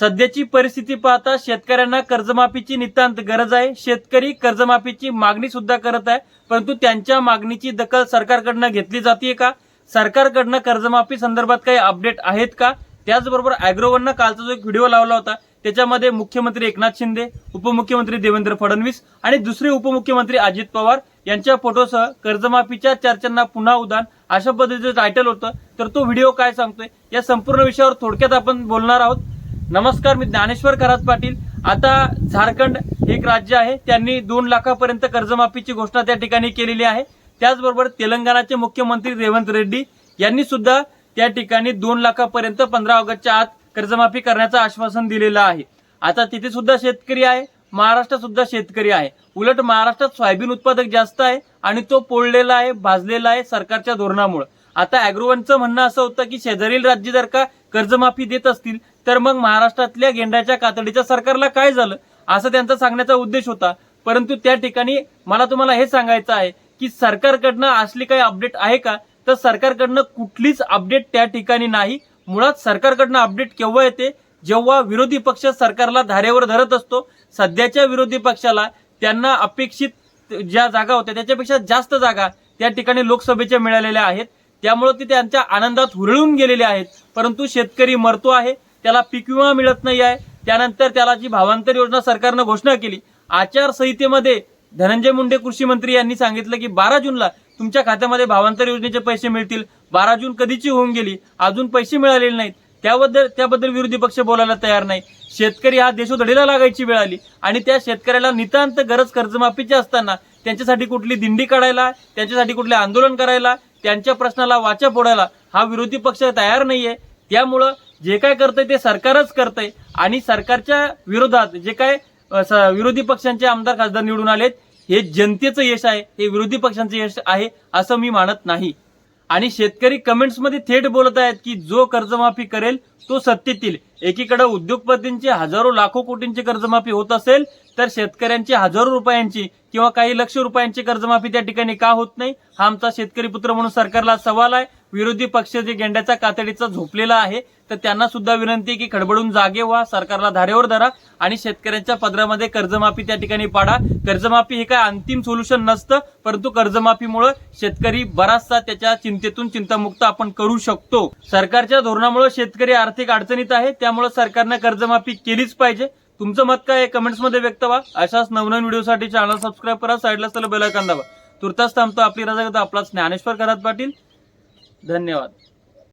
सध्याची परिस्थिती पाहता शेतकऱ्यांना कर्जमाफीची नितांत गरज आहे. शेतकरी कर्जमाफीची मागणी सुद्धा करत आहे. परंतु त्यांच्या मागणीची दखल सरकारकडनं घेतली जाते का? सरकारकडनं कर्जमाफी संदर्भात काही अपडेट आहेत का? त्याचबरोबर अॅग्रोवरनं कालचा जो एक व्हिडिओ लावला होता त्याच्यामध्ये मुख्यमंत्री एकनाथ शिंदे उपमुख्यमंत्री देवेंद्र फडणवीस आणि दुसरे उपमुख्यमंत्री अजित पवार यांच्या फोटोसह कर्जमाफीच्या चर्चांना पुन्हा उदान अशा पद्धतीचं टायटल होतं. तर तो व्हिडिओ काय सांगतोय? या संपूर्ण विषयावर थोडक्यात आपण बोलणार आहोत. नमस्कार मी ज्ञानेश्वर करात पाटील. आता झारखंड हे एक राज्य आहे त्यांनी दोन लाखापर्यंत कर्जमाफीची घोषणा त्या ठिकाणी केलेली आहे. त्याचबरोबर तेलंगणाचे मुख्यमंत्री रेवंत रेड्डी यांनी सुद्धा त्या ठिकाणी दोन लाखापर्यंत पंधरा ऑगस्टच्या आत कर्जमाफी करण्याचं आश्वासन दिलेलं आहे. आता तिथे सुद्धा शेतकरी आहे महाराष्ट्रात सुद्धा शेतकरी आहे. उलट महाराष्ट्रात सोयाबीन उत्पादक जास्त आहे आणि तो पोळलेला आहे भाजलेला आहे सरकारच्या धोरणामुळे. आता अॅग्रोवनचं म्हणणं असं होतं की शेजारील राज्य जर का कर्जमाफी देत असतील तर मग महाराष्ट्रातल्या गेंड्याच्या कातडीच्या सरकारला काय झालं? असं त्यांचा सांगण्याचा उद्देश होता. परंतु त्या ठिकाणी मला तुम्हाला हे सांगायचं आहे की सरकारकडनं असली काही अपडेट आहे का? तर सरकारकडनं कुठलीच अपडेट त्या ठिकाणी नाही. मुळात सरकारकडनं अपडेट केव्हा येते? जेव्हा विरोधी पक्ष सरकारला धारेवर धरत असतो सध्याच्या विरोधी पक्षाला त्यांना अपेक्षित ज्या जागा होत्या त्याच्यापेक्षा जास्त जागा त्या ठिकाणी लोकसभेच्या मिळालेल्या आहेत. त्यामुळे ते त्यांच्या आनंदात हुरळून गेलेले आहेत. परंतु शेतकरी मरतो आहे. त्याला पीक विमा मिळत नाही आहे. त्यानंतर त्याला जी भावांतर योजना सरकारनं घोषणा केली आचारसंहितेमध्ये धनंजय मुंडे कृषी मंत्री यांनी सांगितलं की बारा जूनला तुमच्या खात्यामध्ये भावांतर योजनेचे पैसे मिळतील. बारा जून कधीची होऊन गेली अजून पैसे मिळालेले नाहीत. त्याबद्दल त्याबद्दल विरोधी पक्ष बोलायला तयार नाही. शेतकरी हा देशोधडीला लागायची वेळ आली आणि त्या शेतकऱ्याला नितांत गरज कर्जमाफीची असताना त्यांच्यासाठी कुठली दिंडी काढायला त्यांच्यासाठी कुठले आंदोलन करायला त्यांच्या प्रश्नाला वाचा फोडायला हा विरोधी पक्ष तयार नाहीये. त्यामुळं जे काय करतंय ते सरकारच करतंय. आणि सरकारच्या विरोधात जे काय विरोधी पक्षांचे आमदार खासदार निवडून आलेत हे जनतेचं यश आहे हे विरोधी पक्षांचं यश आहे असं मी मानत नाही. आणि शेतकरी कमेंट्समध्ये थेट बोलत आहेत की जो कर्जमाफी करेल तो सत्तेतील एकीकडे उद्योगपतींचे हजारो लाखो कोटींची कर्जमाफी होत असेल तर शेतकऱ्यांची हजारो रुपयांची किंवा काही लक्ष रुपयांची कर्जमाफी त्या ठिकाणी का होत नाही? हा आमचा शेतकरी पुत्र म्हणून सरकारला सवाल आहे. विरोधी पक्ष जे गेंड्याचा कातडीचा झोपलेला आहे तर त्यांना सुद्धा विनंती की खडबडून जागे व्हा सरकारला धारेवर धरा आणि शेतकऱ्यांच्या पदरामध्ये कर्जमाफी त्या ठिकाणी पाडा. कर्जमाफी हे काय अंतिम सोल्युशन नसतं परंतु कर्जमाफीमुळे शेतकरी बराचसा त्याच्या चिंतेतून चिंतामुक्त आपण करू शकतो. सरकारच्या धोरणामुळे शेतकरी आर्थिक अडचणीत आहे त्यामुळे सरकारनं कर्जमाफी केलीच पाहिजे. तुमचं मत काय कमेंट्स कमेंट्समध्ये व्यक्त व्हा. अशाच नवनवीन व्हिडिओसाठी चॅनल सबस्क्राईब करा साईडला असलेलं बेलायकन दाबा. तुर्तास थांबतो आपली रजा आपला ज्ञानेश्वर करत पाटील. धन्यवाद.